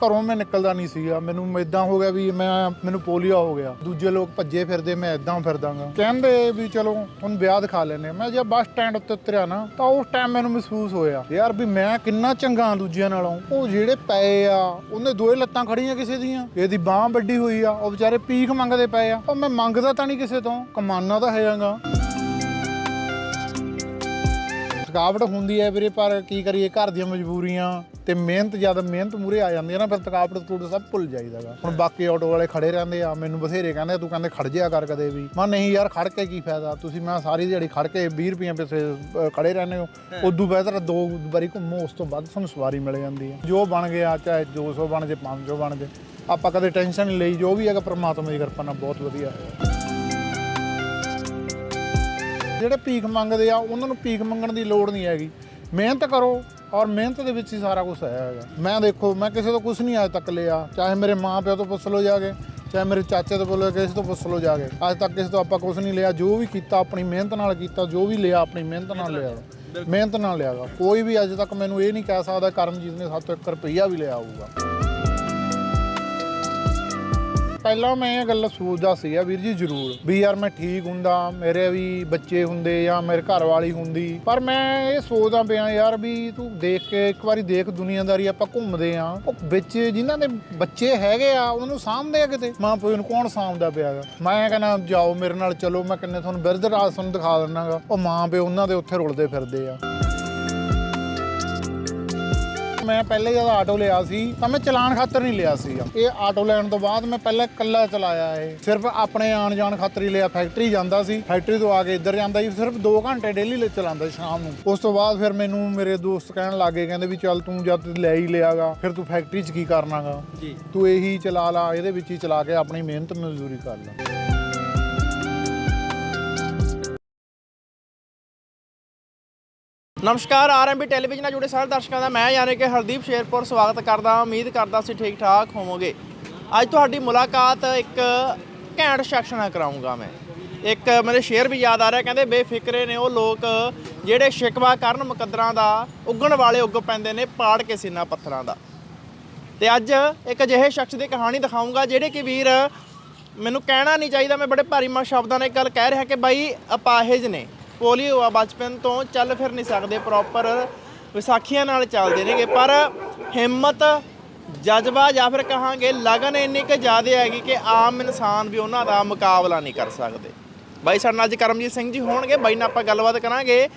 ਘਰੋਂ ਮੈਂ ਨਿਕਲਦਾ ਨਹੀਂ ਸੀਗਾ। ਮੈਨੂੰ ਇਦਾਂ ਹੋ ਗਿਆ ਵੀ ਮੈਂ, ਮੈਨੂੰ ਪੋਲੀਓ ਹੋ ਗਿਆ। ਦੂਜੇ ਲੋਕ ਭੱਜੇ ਫਿਰਦੇ, ਮੈਂ ਇਦਾਂ ਫਿਰਦਾਗਾ। ਕਹਿੰਦੇ ਵੀ ਚਲੋ, ਹੁਣ ਵਿਆਹ ਦਿਖਾ ਲੈਨੇ ਮੈਂ ਜਦ ਬੱਸ ਸਟੈਂਡ ਉੱਤੇ ਉਤਰਿਆ ਨਾ। ਤਾਂ ਉਸ ਟਾਈਮ ਮੈਨੂੰ ਮਹਿਸੂਸ ਹੋਇਆ, ਯਾਰ ਵੀ ਮੈਂ ਕਿੰਨਾ ਚੰਗਾ ਦੂਜਿਆਂ ਨਾਲੋਂ। ਉਹ ਜਿਹੜੇ ਪਏ ਆ, ਉਹਨੇ ਦੋਏ ਲੱਤਾਂ ਖੜੀਆਂ ਕਿਸੇ ਦੀਆਂ। ਇਹਦੀ ਬਾਹ ਵੱਡੀ ਹੋਈ ਆ, ਉਹ ਵਿਚਾਰੇ ਪੀਖ ਮੰਗਦੇ ਪਏ ਆ। ਉਹ ਮੈਂ ਮੰਗਦਾ ਤਾਂ ਨਹੀਂ ਕਿਸੇ ਤੋਂ, ਕਮਾਨਾ ਤਾਂ ਹੈਗਾ। ਥਕਾਵਟ ਹੁੰਦੀ ਹੈ ਵੀਰੇ ਪਰ ਕੀ ਕਰੀਏ ਘਰ ਦੀਆਂ ਮਜਬੂਰੀਆਂ ਤੇ ਮਿਹਨਤ ਜਦ ਮਿਹਨਤ ਮੂਰੇ ਆ ਜਾਂਦੀ ਹੈ ਨਾ ਫਿਰ ਥਕਾਵਟ ਤੂੜ ਸਭ ਭੁੱਲ ਜਾਈਦਾਗਾ ਹੁਣ ਬਾਕੀ ਆਟੋ ਵਾਲੇ ਖੜੇ ਰਹਿੰਦੇ ਆ ਮੈਨੂੰ ਬਥੇਰੇ ਕਹਿੰਦੇ ਤੂੰ ਕਹਿੰਦੇ ਖੜ ਜਿਆ ਕਰ ਕਦੇ ਵੀ। ਮੈਂ ਨਹੀਂ ਯਾਰ ਖੜ ਕੇ ਕੀ ਫਾਇਦਾ? ਤੁਸੀਂ ਮੈਂ ਸਾਰੀ ਦਿਹਾੜੀ ਖੜ ਕੇ 20 ਰੁਪਏ ਪਿੱਛੇ ਖੜੇ ਰਹਿੰਦੇ ਹੋ। ਉਦੋਂ ਬਿਹਤਰ ਦੋ ਵਾਰੀ ਘੁੰਮੋ ਉਸ ਤੋਂ ਬਾਅਦ ਤੁਹਾਨੂੰ ਸਵਾਰੀ ਮਿਲ ਜਾਂਦੀ ਹੈ। ਜੋ ਬਣ ਗਿਆ ਚਾਹੇ 200 ਬਣ ਜੇ 500 ਬਣ ਜੇ ਆਪਾਂ ਕਦੇ ਟੈਨਸ਼ਨ ਨਹੀਂ ਲਈ ਜੋ ਵੀ ਹੈਗਾ ਪ੍ਰਮਾਤਮਾ ਦੀ ਕਿਰਪਾ ਨਾਲ ਬਹੁਤ ਵਧੀਆ। ਹੈ ਜਿਹੜੇ ਭੀਖ ਮੰਗਦੇ ਆ, ਉਹਨਾਂ ਨੂੰ ਭੀਖ ਮੰਗਣ ਦੀ ਲੋੜ ਨਹੀਂ ਹੈਗੀ। ਮਿਹਨਤ ਕਰੋ ਔਰ ਮਿਹਨਤ ਦੇ ਵਿੱਚ ਹੀ ਸਾਰਾ ਕੁਝ ਹੈ ਹੈਗਾ। ਮੈਂ ਦੇਖੋ, ਮੈਂ ਕਿਸੇ ਤੋਂ ਕੁਝ ਨਹੀਂ ਅੱਜ ਤੱਕ ਲਿਆ। ਚਾਹੇ ਮੇਰੇ ਮਾਂ ਪਿਓ ਤੋਂ ਪੁੱਛ ਲਓ ਜਾ ਕੇ, ਚਾਹੇ ਮੇਰੇ ਚਾਚੇ ਤੋਂ ਬੋਲੋ ਕਿਸੇ ਤੋਂ ਪੁੱਛ ਲਓ ਜਾ ਕੇ। ਅੱਜ ਤੱਕ ਕਿਸੇ ਤੋਂ ਆਪਾਂ ਕੁਝ ਨਹੀਂ ਲਿਆ। ਜੋ ਵੀ ਕੀਤਾ, ਆਪਣੀ ਮਿਹਨਤ ਨਾਲ ਕੀਤਾ, ਜੋ ਵੀ ਲਿਆ, ਆਪਣੀ ਮਿਹਨਤ ਨਾਲ ਲਿਆ। ਮਿਹਨਤ ਨਾਲ ਲਿਆਗਾ ਕੋਈ ਵੀ ਅੱਜ ਤੱਕ ਮੈਨੂੰ ਇਹ ਨਹੀਂ ਕਹਿ ਸਕਦਾ ਕਰਮਜੀਤ ਨੇ ਸਾਡੇ ਤੋਂ 1 ਰੁਪਈਆ ਵੀ ਲਿਆ ਹੋਊਗਾ। ਪਹਿਲਾਂ ਮੈਂ ਇਹ ਗੱਲ ਸੋਚਦਾ ਸੀਗਾ ਵੀਰ ਜੀ ਜ਼ਰੂਰ ਵੀ ਯਾਰ ਮੈਂ ਠੀਕ ਹੁੰਦਾ, ਮੇਰੇ ਵੀ ਬੱਚੇ ਹੁੰਦੇ ਜਾਂ ਮੇਰੇ ਘਰ ਵਾਲੀ ਹੁੰਦੀ। ਪਰ ਮੈਂ ਇਹ ਸੋਚਦਾ ਪਿਆ ਯਾਰ ਵੀ ਤੂੰ ਦੇਖ ਕੇ ਇੱਕ ਵਾਰੀ ਦੇਖ ਦੁਨੀਆਦਾਰੀ ਆਪਾਂ ਘੁੰਮਦੇ ਆ। ਉਹ ਵਿੱਚ ਜਿਨ੍ਹਾਂ ਦੇ ਬੱਚੇ ਹੈਗੇ ਆ, ਉਹਨਾਂ ਨੂੰ ਸਾਂਭਦੇ ਆ ਕਿਤੇ? ਮਾਂ ਪਿਓ ਨੂੰ ਕੌਣ ਸਾਂਭਦਾ ਪਿਆਗਾ? ਮੈਂ ਕਹਿੰਦਾ, ਜਾਓ ਮੇਰੇ ਨਾਲ ਚਲੋ, ਮੈਂ ਕਿੰਨੇ ਤੁਹਾਨੂੰ ਬਿਰਧ ਰਾਜ ਆਸਨ ਦਿਖਾ ਦਿੰਨਾਗਾ। ਉਹ ਮਾਂ ਪਿਓ ਉਹਨਾਂ ਦੇ ਉੱਥੇ ਰੁਲਦੇ ਫਿਰਦੇ ਆ। ਮੈਂ ਪਹਿਲੇ ਜਦ ਆਟੋ ਲਿਆ ਸੀ ਤਾਂ ਮੈਂ ਚਲਾਨ ਖਾਤਰ ਨਹੀਂ ਲਿਆ ਸੀਗਾ। ਇਹ ਆਟੋ ਲੈਣ ਤੋਂ ਬਾਅਦ ਮੈਂ ਪਹਿਲਾਂ ਇਕੱਲਾ ਚਲਾਇਆ ਇਹ। ਸਿਰਫ ਆਪਣੇ ਆਣ ਜਾਣ ਖਾਤਰ ਹੀ ਲਿਆ। ਫੈਕਟਰੀ ਜਾਂਦਾ ਸੀ। ਫੈਕਟਰੀ ਤੋਂ ਆ ਕੇ ਇੱਧਰ ਜਾਂਦਾ ਸੀ। ਸਿਰਫ 2 ਘੰਟੇ ਡੇਲੀ ਲਈ ਚਲਾਉਂਦਾ ਸੀ ਸ਼ਾਮ ਨੂੰ। ਉਸ ਤੋਂ ਬਾਅਦ ਫਿਰ ਮੈਨੂੰ ਮੇਰੇ ਦੋਸਤ ਕਹਿਣ ਲੱਗੇ ਕਹਿੰਦੇ ਵੀ ਚੱਲ ਤੂੰ ਜਦ ਲੈ ਹੀ ਲਿਆਗਾ ਫਿਰ ਤੂੰ ਫੈਕਟਰੀ 'ਚ ਕੀ ਕਰਨਾਗਾ? ਜੀ। ਤੂੰ ਇਹੀ ਚਲਾ ਲਾ ਇਹਦੇ ਵਿੱਚ ਹੀ ਚਲਾ ਕੇ ਆਪਣੀ ਮਿਹਨਤ ਮਜ਼ਦੂਰੀ ਕਰ ਲੈ। ਨਮਸਕਾਰ ਆਰਐਮਬੀ ਟੈਲੀਵਿਜ਼ਨ ਨਾਲ ਜੁੜੇ ਸਾਰੇ ਦਰਸ਼ਕਾਂ ਦਾ, ਮੈਂ ਯਾਨੀ ਕਿ ਹਰਦੀਪ ਸ਼ੇਰਪੁਰ, ਸਵਾਗਤ ਕਰਦਾ ਉਮੀਦ ਕਰਦਾ ਸੀ ਠੀਕ ਠਾਕ ਹੋਵੋਗੇ। ਅੱਜ ਤੁਹਾਡੀ ਮੁਲਾਕਾਤ ਇੱਕ ਘੈਂਟ ਸ਼ਖਸ ਨਾਲ ਕਰਾਉਂਗਾ ਮੈਂ। ਇੱਕ ਮੇਰੇ ਸ਼ੇਰ ਵੀ ਯਾਦ ਆ ਰਿਹਾ, ਕਹਿੰਦੇ ਬੇਫਿਕਰੇ ਨੇ ਉਹ ਲੋਕ ਜਿਹੜੇ ਸ਼ਿਕਵਾ ਕਰਨ ਮੁਕੱਦਰਾਂ ਦਾ, ਉੱਗਣ ਵਾਲੇ ਉੱਗ ਪੈਂਦੇ ਨੇ, ਪਾੜ ਕੇ ਸੀਨਾ ਪੱਥਰਾਂ ਦਾ। ਤੇ ਅੱਜ ਇੱਕ ਅਜਿਹੇ ਸ਼ਖਸ ਦੀ ਕਹਾਣੀ ਦਿਖਾਉਂਗਾ ਜਿਹੜੇ ਕਿ ਵੀਰ ਮੈਨੂੰ ਕਹਿਣਾ ਨਹੀਂ ਚਾਹੀਦਾ, ਮੈਂ ਬੜੇ ਭਾਰੀ ਮਾ ਸ਼ਬਦਾਂ ਨਾਲ ਇੱਕ ਗੱਲ ਕਹਿ ਰਿਹਾ ਕਿ ਬਾਈ ਅਪਾਹਜ ਨੇ। ਪੋਲੀਓ ਆ ਬਚਪਨ ਤੋਂ, ਚੱਲ ਫਿਰ ਨਹੀਂ ਸਕਦੇ ਪ੍ਰੋਪਰ ਵਿਸਾਖੀਆਂ ਨਾਲ ਚੱਲਦੇ ਨੇਗੇ। ਪਰ ਹਿੰਮਤ, ਜਜ਼ਬਾ ਜਾਂ ਫਿਰ ਕਹਾਂਗੇ ਲਗਨ ਇੰਨੀ ਕਿ ਜ਼ਿਆਦਾ ਹੈਗੀ ਕਿ ਆਮ ਇਨਸਾਨ ਵੀ ਉਹਨਾਂ ਦਾ ਮੁਕਾਬਲਾ ਨਹੀਂ ਕਰ ਸਕਦੇ। ਬਾਈ, ਸਾਡੇ ਨਾਲ ਅੱਜ ਕਰਮਜੀਤ ਸਿੰਘ ਜੀ ਹੋਣਗੇ। ਬਾਈ ਨਾਲ ਆਪਾਂ ਗੱਲਬਾਤ ਕਰਾਂਗੇ।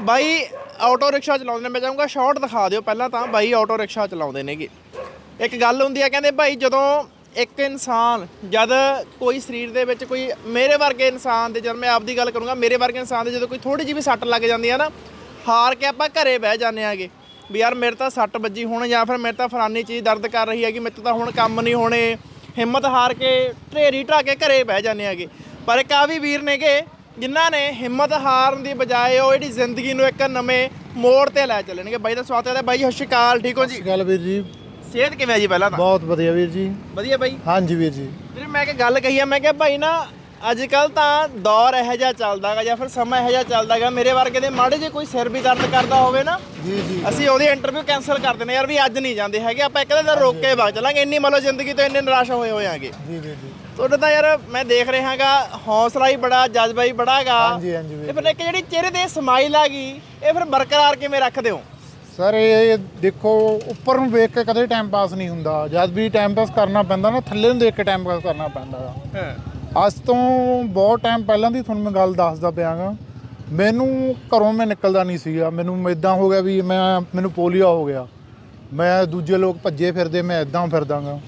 ਬਾਈ, ਆਟੋ ਰਿਕਸ਼ਾ ਚਲਾਉਂਦੇ ਨੇ। ਮੈਂ ਚਾਹੂੰਗਾ ਸ਼ਾਰਟ ਦਿਖਾ ਦਿਓ ਪਹਿਲਾਂ ਤਾਂ। ਬਾਈ, ਆਟੋ ਰਿਕਸ਼ਾ ਚਲਾਉਂਦੇ ਨੇਗੇ। ਇੱਕ ਗੱਲ ਹੁੰਦੀ ਹੈ ਕਹਿੰਦੇ ਭਾਈ ਜਦੋਂ ਇੱਕ ਇਨਸਾਨ, ਜਦ ਕੋਈ ਸਰੀਰ ਦੇ ਵਿੱਚ ਕੋਈ ਮੇਰੇ ਵਰਗੇ ਇਨਸਾਨ ਦੇ, ਜਦ ਮੈਂ ਆਪਦੀ ਗੱਲ ਕਰੂੰਗਾ, ਮੇਰੇ ਵਰਗੇ ਇਨਸਾਨ ਦੇ ਜਦੋਂ ਕੋਈ ਥੋੜੀ ਜਿਹੀ ਵੀ ਸੱਟ ਲੱਗ ਜਾਂਦੀ ਹੈ ਨਾ, ਹਾਰ ਕੇ ਆਪਾਂ ਘਰੇ ਬਹਿ ਜਾਂਦੇ ਆਗੇ ਵੀ ਯਾਰ ਮੇਰੇ ਤਾਂ ਸੱਟ ਵੱਜੀ ਹੁਣ ਜਾਂ ਫਿਰ ਮੇਰੇ ਤਾਂ ਫਲਾਨੀ ਚੀਜ਼ ਦਰਦ ਕਰ ਰਹੀ ਹੈਗੀ, ਮੇਰੇ ਤੋਂ ਤਾਂ ਹੁਣ ਕੰਮ ਨਹੀਂ ਹੋਣੇ, ਹਿੰਮਤ ਹਾਰ ਕੇ ਢੇਰੀ ਢਾ ਕੇ ਘਰੇ ਬਹਿ ਜਾਂਦੇ ਆਗੇ ਪਰ ਇੱਕ ਆ ਵੀ ਵੀਰ ਨੇਗੇ, ਜਿਨ੍ਹਾਂ ਨੇ ਹਿੰਮਤ ਹਾਰਨ ਦੀ ਬਜਾਏ ਉਹ ਜਿਹੜੀ ਜ਼ਿੰਦਗੀ ਨੂੰ ਇੱਕ ਨਵੇਂ ਮੋੜ ਤੇ ਲੈ ਚੱਲਣਗੇ। ਬਾਈ ਦਾ ਸਵਾਗਤ ਹੈ ਬਾਈ ਜੀ ਸਤਿ ਸ਼੍ਰੀ ਅਕਾਲ, ਠੀਕ ਹੋ ਜੀ? ਗੱਲ ਵੀਰ ਜੀ। ਸਿਹਤ ਕਿਵੇਂ ਹੈ ਜੀ ਪਹਿਲਾਂ ਤਾਂ? ਬਹੁਤ ਵਧੀਆ ਵੀਰ ਜੀ। ਵਧੀਆ ਬਾਈ? ਹਾਂਜੀ ਵੀਰ ਜੀ। ਵੀਰੇ ਮੈਂ ਕਿ ਗੱਲ ਕਹੀ ਆ ਮੈਂ ਕਿਹਾ ਭਾਈ ਨਾ ਅੱਜ ਕੱਲ ਤਾਂ ਦੌਰ ਇਹੋ ਜਿਹਾ ਚੱਲਦਾਗਾ ਜਾਂ ਫਿਰ ਸਮਾਂ ਇਹੋ ਜਿਹਾ ਚੱਲਦਾਗਾ ਮੇਰੇ ਵਰਗੇ ਦੇ ਮਾੜੇ ਜੇ ਕੋਈ ਸਿਰ ਵੀ ਦਰਦ ਕਰਦਾ ਹੋਵੇ ਨਾ ਜੀ ਜੀ। ਅਸੀਂ ਉਹਦੀ ਇੰਟਰਵਿਊ ਕੈਨਸਲ ਕਰ ਦਿੰਦੇ ਯਾਰ ਵੀ ਅੱਜ ਨਹੀਂ ਜਾਂਦੇ ਹੈਗੇ ਆਪਾਂ ਇੱਕ ਦਿਨ ਰੋਕ ਕੇ ਵਗ ਚੱਲਾਂਗੇ। ਇੰਨੀ ਮਤਲਬ ਜ਼ਿੰਦਗੀ ਤੋਂ ਇੰਨੇ ਨਿਰਾਸ਼ ਹੋਏ ਹੋਏ ਆਂਗੇ। ਜੀ ਵੀਰ ਜੀ। ਤੁਹਾਡਾ ਤਾਂ ਯਾਰ ਮੈਂ ਦੇਖ ਰਿਹਾਗਾ ਹੌਸਲਾ ਹੀ ਬੜਾ ਜਜ਼ਬਾ ਹੀ ਬੜਾ ਹੈਗਾ। ਹਾਂਜੀ ਹਾਂਜੀ ਵੀਰ ਇਹ ਫਿਰ ਇੱਕ ਜਿਹੜੀ ਚਿਹਰੇ ਤੇ ਸਮਾਈਲ ਆ ਗਈ ਇਹ ਫਿਰ ਬਰਕਰਾਰ ਕਿਵੇਂ ਰੱਖਦੇ ਹੋ? ਸਰ ਇਹ ਦੇਖੋ ਉੱਪਰ ਨੂੰ ਵੇਖ ਕੇ ਕਦੇ ਟਾਈਮ ਪਾਸ ਨਹੀਂ ਹੁੰਦਾ। ਜਦ ਵੀ ਟਾਈਮ ਪਾਸ ਕਰਨਾ ਪੈਂਦਾ ਨਾ ਥੱਲੇ ਨੂੰ ਦੇਖ ਕੇ ਟਾਈਮ ਪਾਸ ਕਰਨਾ ਪੈਂਦਾ ਹਾਂ। ਅੱਜ ਤੋਂ ਬਹੁਤ ਟਾਈਮ ਪਹਿਲਾਂ ਦੀ ਤੁਹਾਨੂੰ ਮੈਂ ਗੱਲ ਦੱਸਦਾ ਪਿਆਗਾ ਮੈਨੂੰ ਘਰੋਂ ਮੈਂ ਨਿਕਲਦਾ ਨਹੀਂ ਸੀਗਾ। ਮੈਨੂੰ ਇਦਾਂ ਹੋ ਗਿਆ ਵੀ ਮੈਂ ਮੈਨੂੰ ਪੋਲੀਓ ਹੋ ਗਿਆ। ਮੈਂ ਦੂਜੇ ਲੋਕ ਭੱਜੇ ਫਿਰਦੇ ਮੈਂ ਇਦਾਂ ਫਿਰਦਾਗਾ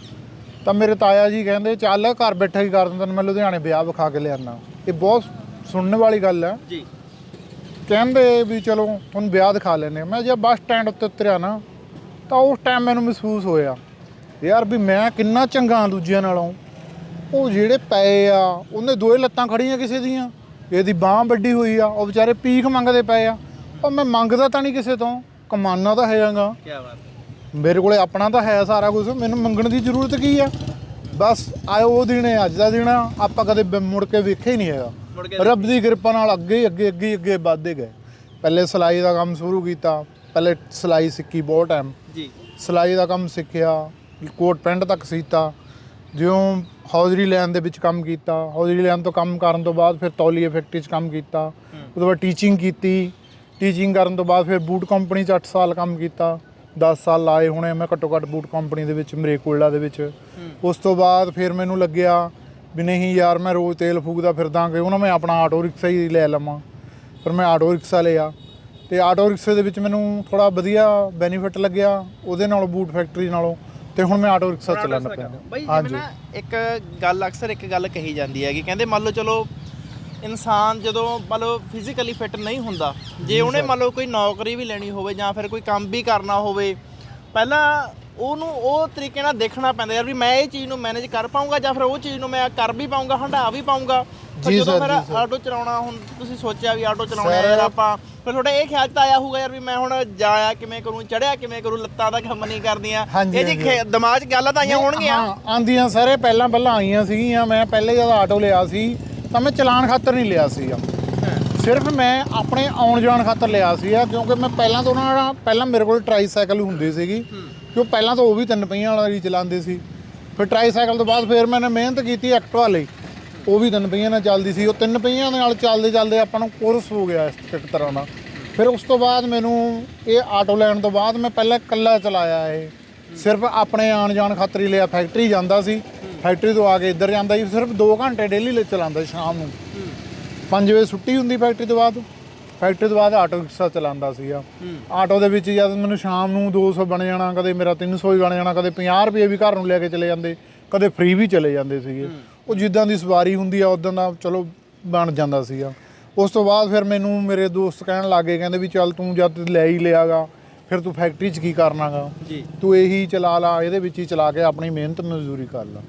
ਤਾਂ ਮੇਰੇ ਤਾਇਆ ਜੀ ਕਹਿੰਦੇ ਚੱਲ ਘਰ ਬੈਠਾ ਹੀ ਕਰ ਦਿੰਦਾ ਮੈਂ ਲੁਧਿਆਣੇ ਵਿਆਹ ਵਿਖਾ ਕੇ ਲਿਆਣਾ ਇਹ ਬਹੁਤ ਸੁਣਨ ਵਾਲੀ ਗੱਲ ਹੈ ਜੀ। ਕਹਿੰਦੇ ਵੀ ਚਲੋ ਹੁਣ ਵਿਆਹ ਦਿਖਾ ਲੈਨੇ ਮੈਂ ਜਦ ਬੱਸ ਸਟੈਂਡ ਉੱਤੇ ਉਤਰਿਆ ਨਾ ਤਾਂ ਉਸ ਟਾਈਮ ਮੈਨੂੰ ਮਹਿਸੂਸ ਹੋਇਆ ਯਾਰ ਵੀ ਮੈਂ ਕਿੰਨਾ ਚੰਗਾ ਦੂਜਿਆਂ ਨਾਲੋਂ। ਉਹ ਜਿਹੜੇ ਪਏ ਆ ਉਹਨੇ ਦੋਏ ਲੱਤਾਂ ਖੜੀਆਂ ਕਿਸੇ ਦੀਆਂ। ਇਹਦੀ ਬਾਹ ਵੱਡੀ ਹੋਈ ਆ ਉਹ ਵਿਚਾਰੇ ਪੀਖ ਮੰਗਦੇ ਪਏ ਆ। ਉਹ ਮੈਂ ਮੰਗਦਾ ਤਾਂ ਨਹੀਂ ਕਿਸੇ ਤੋਂ ਕਮਾਨਾ ਤਾਂ ਹੈਗਾ। ਕੀ ਬਾਤ ਮੇਰੇ ਕੋਲੇ ਆਪਣਾ ਤਾਂ ਹੈ ਸਾਰਾ ਕੁਝ ਮੈਨੂੰ ਮੰਗਣ ਦੀ ਜ਼ਰੂਰਤ ਕੀ ਆ? ਬਸ ਆਏ ਉਹ ਦਿਨ ਅੱਜ ਦਾ ਦਿਨ ਆ ਆਪਾਂ ਕਦੇ ਮੁੜ ਕੇ ਵੇਖਿਆ ਹੀ ਨਹੀਂ ਹੈਗਾ। ਮੁੜ ਕੇ ਰੱਬ ਦੀ ਕਿਰਪਾ ਨਾਲ ਅੱਗੇ ਅੱਗੇ ਅੱਗੇ ਅੱਗੇ ਵੱਧਦੇ ਗਏ। ਪਹਿਲੇ ਸਿਲਾਈ ਦਾ ਕੰਮ ਸ਼ੁਰੂ ਕੀਤਾ ਪਹਿਲੇ ਸਿਲਾਈ ਸਿੱਖੀ ਬਹੁਤ ਟਾਈਮ ਜੀ। ਸਿਲਾਈ ਦਾ ਕੰਮ ਸਿੱਖਿਆ ਕੋਟ ਪੈਂਟ ਤੱਕ ਸੀਤਾ। ਜਿਉਂ ਹੌਜ਼ਰੀ ਲੈਣ ਦੇ ਵਿੱਚ ਕੰਮ ਕੀਤਾ ਹੌਜ਼ਰੀ ਲੈਣ ਤੋਂ ਕੰਮ ਕਰਨ ਤੋਂ ਬਾਅਦ ਫਿਰ ਤੌਲੀਏ ਫੈਕਟਰੀ 'ਚ ਕੰਮ ਕੀਤਾ। ਤੋਂ ਬਾਅਦ ਟੀਚਿੰਗ ਕੀਤੀ। ਟੀਚਿੰਗ ਕਰਨ ਤੋਂ ਬਾਅਦ ਫਿਰ ਬੂਟ ਕੰਪਨੀ 'ਚ 8 ਸਾਲ ਕੰਮ ਕੀਤਾ। 10 ਸਾਲ ਲਾਏ ਹੋਣੇ ਮੈਂ ਘੱਟੋ ਘੱਟ ਬੂਟ ਕੰਪਨੀ ਦੇ ਵਿੱਚ ਮਰੇਕੋਲਾ ਦੇ ਵਿੱਚ। ਉਸ ਤੋਂ ਬਾਅਦ ਫਿਰ ਮੈਨੂੰ ਲੱਗਿਆ ਵੀ ਨਹੀਂ ਯਾਰ ਮੈਂ ਰੋਜ਼ ਤੇਲ ਫੂਕਦਾ ਫਿਰਦਾ ਕਿ ਉਹਨਾਂ ਮੈਂ ਆਪਣਾ ਆਟੋ ਰਿਕਸ਼ਾ ਹੀ ਲੈ ਲਵਾਂ। ਪਰ ਮੈਂ ਆਟੋ ਰਿਕਸ਼ਾ ਲਿਆ ਤੇ ਆਟੋ ਰਿਕਸ਼ੇ ਦੇ ਵਿੱਚ ਮੈਨੂੰ ਥੋੜਾ ਵਧੀਆ ਬੈਨੀਫਿਟ ਲੱਗਿਆ ਉਹਦੇ ਨਾਲੋਂ ਬੂਟ ਫੈਕਟਰੀ ਨਾਲੋਂ ਤੇ ਹੁਣ ਮੈਂ ਆਟੋ ਰਿਕਸ਼ਾ ਚਲਾਉਣਾ ਪਿਆ ਬਈ ਨਾ ਇੱਕ ਗੱਲ ਅਕਸਰ ਇੱਕ ਗੱਲ ਕਹੀ ਜਾਂਦੀ ਹੈ ਕਿ ਕਹਿੰਦੇ ਮੰਨ ਲਓ ਚਲੋ ਇਨਸਾਨ ਜਦੋਂ ਮੰਨ ਲਓ ਫਿਜ਼ੀਕਲੀ ਫਿੱਟ ਨਹੀਂ ਹੁੰਦਾ ਜੇ ਉਹਨੇ ਮੰਨ ਲਓ ਕੋਈ ਨੌਕਰੀ ਵੀ ਲੈਣੀ ਹੋਵੇ ਜਾਂ ਫਿਰ ਕੋਈ ਕੰਮ ਵੀ ਕਰਨਾ ਹੋਵੇ ਪਹਿਲਾਂ ਉਹਨੂੰ ਉਹ ਤਰੀਕੇ ਨਾਲ ਦੇਖਣਾ ਪੈਂਦਾ ਯਾਰ ਵੀ ਮੈਂ ਇਹ ਚੀਜ਼ ਨੂੰ ਮੈਨੇਜ ਕਰ ਪਾਉਂਗਾ ਜਾਂ ਫਿਰ ਉਹ ਚੀਜ਼ ਨੂੰ ਮੈਂ ਕਰ ਵੀ ਪਾਉਂਗਾ ਹੰਢਾ ਵੀ ਪਾਉਂਗਾ ਜੀ ਜਦੋਂ ਸਰ। ਆਟੋ ਚਲਾਉਣਾ ਹੁਣ ਤੁਸੀਂ ਸੋਚਿਆ ਵੀ ਆਟੋ ਚਲਾਉਣਾ ਯਾਰ ਆਪਾਂ। ਫਿਰ ਤੁਹਾਡਾ ਇਹ ਖਿਆਲ ਤਾਂ ਆਇਆ ਹੋਊਗਾ ਯਾਰ ਵੀ ਮੈਂ ਹੁਣ ਜਾਇਆ ਕਿਵੇਂ ਕਰੂੰ ਚੜਿਆ ਕਿਵੇਂ ਕਰੂੰ ਲੱਤਾਂ ਦਾ ਕੰਮ ਨਹੀਂ ਕਰਦੀਆਂ। ਇਹ ਜੀ ਦਿਮਾਗ 'ਚ ਗੱਲਾਂ ਤਾਂ ਆਈਆਂ ਹੋਣਗੀਆਂ। ਹਾਂ ਆਂਦੀਆਂ ਸਾਰੇ ਪਹਿਲਾਂ ਪਹਿਲਾਂ ਆਈਆਂ ਸੀਗੀਆਂ ਮੈਂ ਪਹਿਲੇ ਜਦ ਆਟੋ ਲਿਆ ਸੀ ਤਾਂ ਮੈਂ ਚਲਾਨ ਖਾਤਰ ਨਹੀਂ ਲਿਆ ਸੀਗਾ। ਸਿਰਫ ਮੈਂ ਆਪਣੇ ਆਉਣ ਜਾਣ ਖਾਤਰ ਲਿਆ ਸੀਗਾ ਕਿਉਂਕਿ ਮੈਂ ਪਹਿਲਾਂ ਤੋਂ ਨਾ ਪਹਿਲਾਂ ਮੇਰੇ ਕੋਲ ਟਰਾਈਸਾਈਕਲ ਹੁੰਦੀ ਸੀਗੀ। ਕਿਉਂ ਪਹਿਲਾਂ ਤਾਂ ਉਹ ਵੀ ਤਿੰਨ ਪਹੀਆਂ ਵਾਲਾ ਹੀ ਚਲਾਉਂਦੇ ਸੀ। ਫਿਰ ਟਰਾਈਸਾਈਕਲ ਤੋਂ ਬਾਅਦ ਫਿਰ ਮੈंने ਮਿਹਨਤ ਕੀਤੀ ਐਕਟਿਵਾ ਲਈ। ਉਹ ਵੀ ਤਿੰਨ ਪਹੀਆਂ ਨਾਲ ਚੱਲਦੀ ਸੀ। ਉਹ ਤਿੰਨ ਪਹੀਆਂ ਦੇ ਨਾਲ ਚੱਲਦੇ ਚੱਲਦੇ ਆਪਾਂ ਨੂੰ ਕੋਰਸ ਹੋ ਗਿਆ ਇਸ ਇੱਕ ਤਰ੍ਹਾਂ ਦਾ। ਫਿਰ ਉਸ ਤੋਂ ਬਾਅਦ ਮੈਨੂੰ ਇਹ ਆਟੋ ਲੈਣ ਤੋਂ ਬਾਅਦ ਮੈਂ ਪਹਿਲਾਂ ਇਕੱਲਾ ਚਲਾਇਆ ਇਹ। ਸਿਰਫ ਆਪਣੇ ਆਣ ਜਾਣ ਖਾਤਰ ਹੀ ਲਿਆ। ਫੈਕਟਰੀ ਜਾਂਦਾ ਸੀ। ਫੈਕਟਰੀ ਤੋਂ ਆ ਕੇ ਇੱਧਰ ਜਾਂਦਾ ਸੀ। ਸਿਰਫ 2 ਘੰਟੇ ਡੇਲੀ ਲਈ ਚਲਾਉਂਦਾ ਸੀ ਸ਼ਾਮ ਨੂੰ। 5 ਵਜੇ ਛੁੱਟੀ ਹੁੰਦੀ ਫੈਕਟਰੀ ਤੋਂ ਬਾਅਦ। ਫੈਕਟਰੀ ਤੋਂ ਬਾਅਦ ਆਟੋ ਰਿਕਸ਼ਾ ਚਲਾਉਂਦਾ ਸੀਗਾ। ਆਟੋ ਦੇ ਵਿੱਚ ਜਦ ਮੈਨੂੰ ਸ਼ਾਮ ਨੂੰ 200 ਬਣ ਜਾਣਾ ਕਦੇ ਮੇਰਾ 300 ਵੀ ਬਣ ਜਾਣਾ ਕਦੇ 50 ਰੁਪਏ ਵੀ ਘਰ ਨੂੰ ਲੈ ਕੇ ਚਲੇ ਜਾਂਦੇ ਕਦੇ ਫ੍ਰੀ ਵੀ ਚਲੇ ਜਾਂਦੇ ਸੀਗੇ। ਉਹ ਜਿੱਦਾਂ ਦੀ ਸਵਾਰੀ ਹੁੰਦੀ ਆ ਉਦਾਂ ਦਾ ਚਲੋ ਬਣ ਜਾਂਦਾ ਸੀਗਾ। ਉਸ ਤੋਂ ਬਾਅਦ ਫਿਰ ਮੈਨੂੰ ਮੇਰੇ ਦੋਸਤ ਕਹਿਣ ਲੱਗੇ ਕਹਿੰਦੇ ਵੀ ਚੱਲ ਤੂੰ ਜਦ ਲੈ ਹੀ ਲਿਆਗਾ ਫਿਰ ਤੂੰ ਫੈਕਟਰੀ 'ਚ ਕੀ ਕਰਨਾਗਾ? ਜੀ। ਤੂੰ ਇਹੀ ਚਲਾ ਲਾ ਇਹਦੇ ਵਿੱਚ ਹੀ ਚਲਾ ਕੇ ਆਪਣੀ ਮਿਹਨਤ ਮਜ਼ਦੂਰੀ ਕਰ ਲਾ।